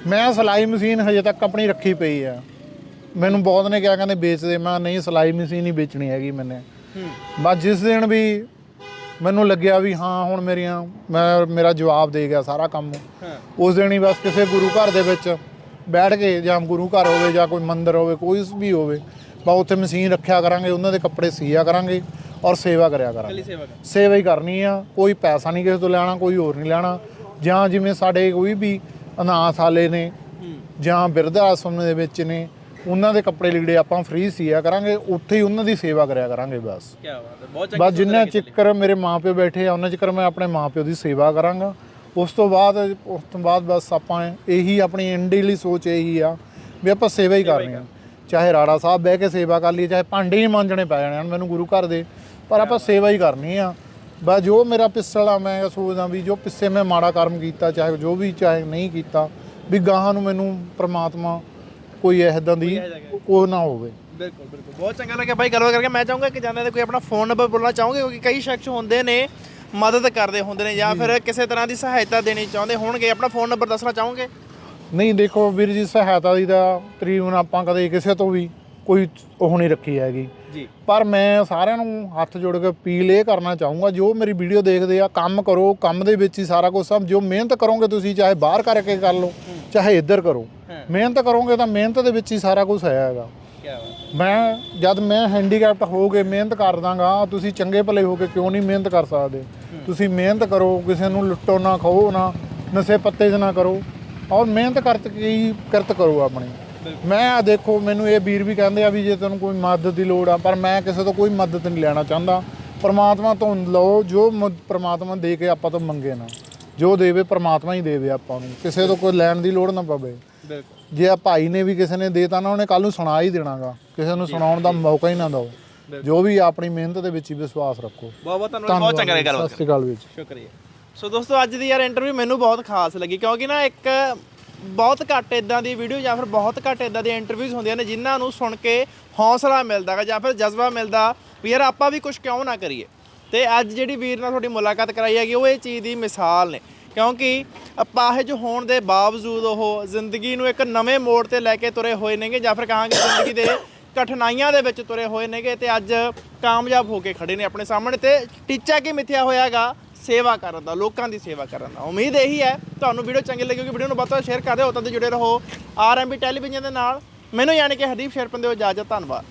ਮੈਂ ਸਿਲਾਈ ਮਸ਼ੀਨ ਹਜੇ ਤੱਕ ਆਪਣੀ ਰੱਖੀ ਪਈ ਆ। ਮੈਨੂੰ ਬਹੁਤ ਨੇ ਕਿਹਾ ਕਹਿੰਦੇ ਵੇਚ ਦੇ। ਮੈਂ ਨਹੀਂ ਸਿਲਾਈ ਮਸ਼ੀਨ ਹੀ ਵੇਚਣੀ ਹੈਗੀ ਮੈਨੇ। ਹੂੰ। ਬਸ ਜਿਸ ਦਿਨ ਵੀ ਮੈਨੂੰ ਲੱਗਿਆ ਵੀ ਹਾਂ ਹੁਣ ਮੇਰੀਆਂ ਮੈਂ ਮੇਰਾ ਜਵਾਬ ਦੇ ਗਿਆ ਸਾਰਾ ਕੰਮ। ਉਸ ਦਿਨ ਹੀ ਬਸ ਕਿਸੇ ਗੁਰੂ ਘਰ ਦੇ ਵਿੱਚ ਬੈਠ ਕੇ ਜਾਂ ਗੁਰੂ ਘਰ ਹੋਵੇ ਜਾਂ ਕੋਈ ਮੰਦਿਰ ਹੋਵੇ ਕੋਈ ਵੀ ਹੋਵੇ ਬਸ ਉੱਥੇ ਮਸ਼ੀਨ ਰੱਖਿਆ ਕਰਾਂਗੇ ਉਹਨਾਂ ਦੇ ਕੱਪੜੇ ਸੀਆ ਕਰਾਂਗੇ ਔਰ ਸੇਵਾ ਕਰਿਆ ਕਰਾਂਗੇ। ਸੇਵਾ ਹੀ ਕਰਨੀ ਆ ਕੋਈ ਪੈਸਾ ਨਹੀਂ ਕਿਸੇ ਤੋਂ ਲੈਣਾ ਕੋਈ ਹੋਰ ਨਹੀਂ ਲੈਣਾ। ਜਾਂ ਜਿਵੇਂ ਸਾਡੇ ਕੋਈ ਵੀ ਅਨਾਥ ਆਲੇ ਨੇ ਜਾਂ ਬਿਰਧ ਆਸ਼ਰਮ ਦੇ ਵਿੱਚ ਨੇ ਉਹਨਾਂ ਦੇ ਕੱਪੜੇ ਲੀੜੇ ਆਪਾਂ ਫ੍ਰੀ ਸੀਆ ਕਰਾਂਗੇ ਉੱਥੇ ਹੀ ਉਹਨਾਂ ਦੀ ਸੇਵਾ ਕਰਿਆ ਕਰਾਂਗੇ ਬਸ। ਕੀ ਬਾਤ ਹੈ ਬਹੁਤ ਬਸ ਜਿੰਨਾ ਚਿਕਰ ਮੇਰੇ ਮਾਪਿਓ ਬੈਠੇ ਆ ਉਹਨਾਂ ਚਿਕਰ ਮੈਂ ਆਪਣੇ ਮਾਪਿਓ ਦੀ ਸੇਵਾ ਕਰਾਂਗਾ। ਉਸ ਤੋਂ ਬਾਅਦ ਉਸ ਤੋਂ ਬਾਅਦ ਬਸ ਆਪਾਂ ਇਹੀ ਆਪਣੀ ਇੰਡੀਲੀ ਸੋਚ ਇਹੀ ਆ ਵੀ ਆਪਾਂ ਸੇਵਾ ਹੀ ਕਰਨੀ ਆ। ਚਾਹੇ ਰਾੜਾ ਸਾਹਿਬ ਬਹਿ ਕੇ ਸੇਵਾ ਕਰ ਲਈ ਚਾਹੇ ਭਾਂਡੇ ਹੀ ਮਾਂਜਣੇ ਪੈ ਜਾਣੇ ਹਨ ਮੈਨੂੰ ਗੁਰੂ ਘਰ ਦੇ ਪਰ ਆਪਾਂ ਸੇਵਾ ਹੀ ਕਰਨੀ ਆ। ਬਸ ਜੋ ਮੇਰਾ ਪਿੱਸਲ ਆ ਮੈਂ ਸੋਚਦਾ ਵੀ ਜੋ ਪਿੱਛੇ ਮੈਂ ਮਾੜਾ ਕਰਮ ਕੀਤਾ ਚਾਹੇ ਜੋ ਵੀ ਚਾਹੇ ਨਹੀਂ ਕੀਤਾ ਵੀ ਗਾਹਾਂ ਨੂੰ ਮੈਨੂੰ ਪ੍ਰਮਾਤਮਾ ਕੋਈ ਇਹਦਾਂ ਦੀ ਕੋਈ ਨਾ ਹੋਵੇ। ਬਿਲਕੁਲ ਬਿਲਕੁਲ। ਬਹੁਤ ਚੰਗਾ ਲੱਗਿਆ ਭਾਈ ਗੱਲਬਾਤ ਕਰਕੇ। ਮੈਂ ਚਾਹੂੰਗਾ ਕਿ ਜਾਂਦੇ ਤੇ ਕੋਈ ਆਪਣਾ ਫੋਨ ਨੰਬਰ ਬੋਲਣਾ ਚਾਹੋਗੇ? ਕਿਉਂਕਿ ਕਈ ਸ਼ਖਸ ਹੁੰਦੇ ਨੇ ਮਦਦ ਕਰਦੇ ਹੁੰਦੇ ਨੇ ਜਾਂ ਫਿਰ ਕਿਸੇ ਤਰ੍ਹਾਂ ਦੀ ਸਹਾਇਤਾ ਦੇਣੀ ਚਾਹੁੰਦੇ ਹੋਣਗੇ। ਆਪਣਾ ਫੋਨ ਨੰਬਰ ਦੱਸਣਾ ਚਾਹੋਗੇ? ਨਹੀਂ ਦੇਖੋ ਵੀਰ ਜੀ ਸਹਾਇਤਾ ਦੀ ਤਾਂ ਤਕਰੀਬਨ ਆਪਾਂ ਕਦੇ ਕਿਸੇ ਤੋਂ ਵੀ ਕੋਈ ਉਹ ਨਹੀਂ ਰੱਖੀ ਹੈਗੀ। ਜੀ। ਪਰ ਮੈਂ ਸਾਰਿਆਂ ਨੂੰ ਹੱਥ ਜੋੜ ਕੇ ਅਪੀਲ ਇਹ ਕਰਨਾ ਚਾਹੂੰਗਾ ਜੋ ਮੇਰੀ ਵੀਡੀਓ ਦੇਖਦੇ ਆ ਕੰਮ ਕਰੋ ਕੰਮ ਦੇ ਵਿੱਚ ਹੀ ਸਾਰਾ ਕੁਝ ਸਭ ਜੋ ਮਿਹਨਤ ਕਰੋਗੇ ਤੁਸੀਂ ਚਾਹੇ ਬਾਹਰ ਕਰਕੇ ਕਰ ਲਓ ਚਾਹੇ ਇੱਧਰ ਕਰੋ। ਮਿਹਨਤ ਕਰੋਗੇ ਤਾਂ ਮਿਹਨਤ ਦੇ ਵਿੱਚ ਹੀ ਸਾਰਾ ਕੁਝ ਹੈ ਹੈਗਾ। ਮੈਂ ਜਦ ਮੈਂ ਹੈਂਡੀਕੈਪਟ ਹੋ ਕੇ ਮਿਹਨਤ ਕਰ ਦਾਂਗਾ ਤੁਸੀਂ ਚੰਗੇ ਭਲੇ ਹੋ ਕੇ ਕਿਉਂ ਨਹੀਂ ਮਿਹਨਤ ਕਰ ਸਕਦੇ? ਤੁਸੀਂ ਮਿਹਨਤ ਕਰੋ ਕਿਸੇ ਨੂੰ ਲੁੱਟੋ ਨਾ ਖਾਓ ਨਾ ਨਸ਼ੇ ਪੱਤੇ 'ਚ ਨਾ ਕਰੋ। ਔਰ ਮਿਹਨਤ ਕਰਤ ਕੀ ਕਰਤ ਕਰੋ ਆਪਣੀ? ਮੈਂ ਆ ਦੇਖੋ ਮੈਨੂੰ ਇਹ ਵੀਰ ਵੀ ਕਹਿੰਦੇ ਆ ਵੀ ਜੇ ਤੈਨੂੰ ਕੋਈ ਮਦਦ ਦੀ ਲੋੜ ਆ ਪਰ ਮੈਂ ਕਿਸੇ ਤੋਂ ਕੋਈ ਮਦਦ ਨਹੀਂ ਲੈਣਾ ਚਾਹੁੰਦਾ। ਪਰਮਾਤਮਾ ਤੋਂ ਲਓ ਜੋ ਪਰਮਾਤਮਾ ਦੇ ਕੇ ਆਪਾਂ ਤੋਂ ਮੰਗੇ ਨਾ ਜੋ ਦੇਵੇ ਪਰਮਾਤਮਾ ਹੀ ਦੇਵੇ ਆਪਾਂ ਨੂੰ। ਕਿਸੇ ਤੋਂ ਕੋਈ ਲੈਣ ਦੀ ਲੋੜ ਨਾ ਪਵੇ। ਬਿਲਕੁਲ। ਜੇ ਆ ਭਾਈ ਨੇ ਵੀ ਕਿਸੇ ਨੇ ਦੇਤਾ ਨਾ ਉਹਨੇ ਕੱਲ ਨੂੰ ਸੁਣਾ ਹੀ ਦੇਣਾਗਾ। ਕਿਸੇ ਨੂੰ ਸੁਣਾਉਣ ਦਾ ਮੌਕਾ ਹੀ ਨਾ ਦਿਓ। ਜੋ ਵੀ ਆਪਣੀ ਮਿਹਨਤ ਦੇ ਵਿੱਚ ਹੀ ਵਿਸ਼ਵਾਸ ਰੱਖੋ। ਬਹੁਤ ਬਹੁਤ ਧੰਨਵਾਦ। ਬਹੁਤ ਚੰਗਾ ਲੱਗਿਆ ਗੱਲਬਾਤ ਸਤਿ ਸ਼੍ਰੀ ਅਕਾਲ ਵੀਰ ਸ਼ੁਕਰੀਆ। ਸੋ ਦੋਸਤੋ ਅੱਜ ਦੀ ਯਾਰ ਇੰਟਰਵਿਊ ਮੈਨੂੰ ਬਹੁਤ ਖਾਸ ਲੱਗੀ ਕਿਉਂਕਿ ਨਾ ਇੱਕ ਬਹੁਤ ਘੱਟ ਇਦਾਂ ਦੀ ਵੀਡੀਓ ਜਾਂ ਫਿਰ ਬਹੁਤ ਘੱਟ ਇਦਾਂ ਦੀਆਂ ਇੰਟਰਵਿਊਜ਼ ਹੁੰਦੀਆਂ ਨੇ ਜਿਨ੍ਹਾਂ ਨੂੰ ਸੁਣ ਕੇ ਹੌਸਲਾ ਮਿਲਦਾ ਜਾਂ ਫਿਰ ਜਜ਼ਬਾ ਮਿਲਦਾ ਵੀ ਯਾਰ ਆਪਾਂ ਵੀ ਕੁਝ ਕਿਉਂ ਨਾ ਕਰੀਏ। ਤੇ ਅੱਜ ਜਿਹੜੀ ਵੀਰ ਨਾਲ ਤੁਹਾਡੀ ਮੁਲਾਕਾਤ ਕਰਾਈ ਹੈਗੀ, ਉਹ ਇਹ ਚੀਜ਼ ਦੀ ਮਿਸਾਲ ਨੇ। ਕਿਉਂਕਿ ਅਪਾਹਜ ਹੋਣ ਦੇ ਬਾਵਜੂਦ ਉਹ ਜ਼ਿੰਦਗੀ ਨੂੰ ਇੱਕ ਨਵੇਂ ਮੋੜ ਤੇ ਲੈ ਕੇ ਤੁਰੇ ਹੋਏ ਨੇਗੇ ਜਾਂ ਫਿਰ ਕਹਾਂਗੇ ਜ਼ਿੰਦਗੀ ਦੇ ਕਠਿਨਾਈਆਂ ਦੇ ਵਿੱਚ ਤੁਰੇ ਹੋਏ ਨੇਗੇ ਤੇ ਅੱਜ ਕਾਮਯਾਬ ਹੋ ਕੇ ਖੜੇ ਨੇ ਆਪਣੇ ਸਾਹਮਣੇ ਤੇ ਟੀਚਾ ਕੀ ਮਿੱਥਿਆ ਹੋਇਆਗਾ ਸੇਵਾ ਕਰਨ ਦਾ, ਲੋਕਾਂ ਦੀ ਸੇਵਾ ਕਰਨ ਦਾ। ਉਮੀਦ ਇਹੀ ਹੈ, ਤੁਹਾਨੂੰ ਵੀਡੀਓ ਚੰਗੀ ਲੱਗੀ ਲੱਗੇਗੀ ਵੀਡੀਓ ਨੂੰ ਵੱਧ ਤੋਂ ਸ਼ੇਅਰ ਕਰ ਦਿਓ ਤਾਂ ਜੁੜੇ ਰਹੋ। ਆਰਐਮਬੀ ਟੈਲੀਵਿਜ਼ਨ ਦੇ ਨਾਲ। ਮੈਨੂੰ ਯਾਨੀ ਕਿ ਹਰਦੀਪ ਸ਼ੇਰਪਨ ਦਿਓ ਇਜਾਜ਼ਤ ਧੰਨਵਾਦ।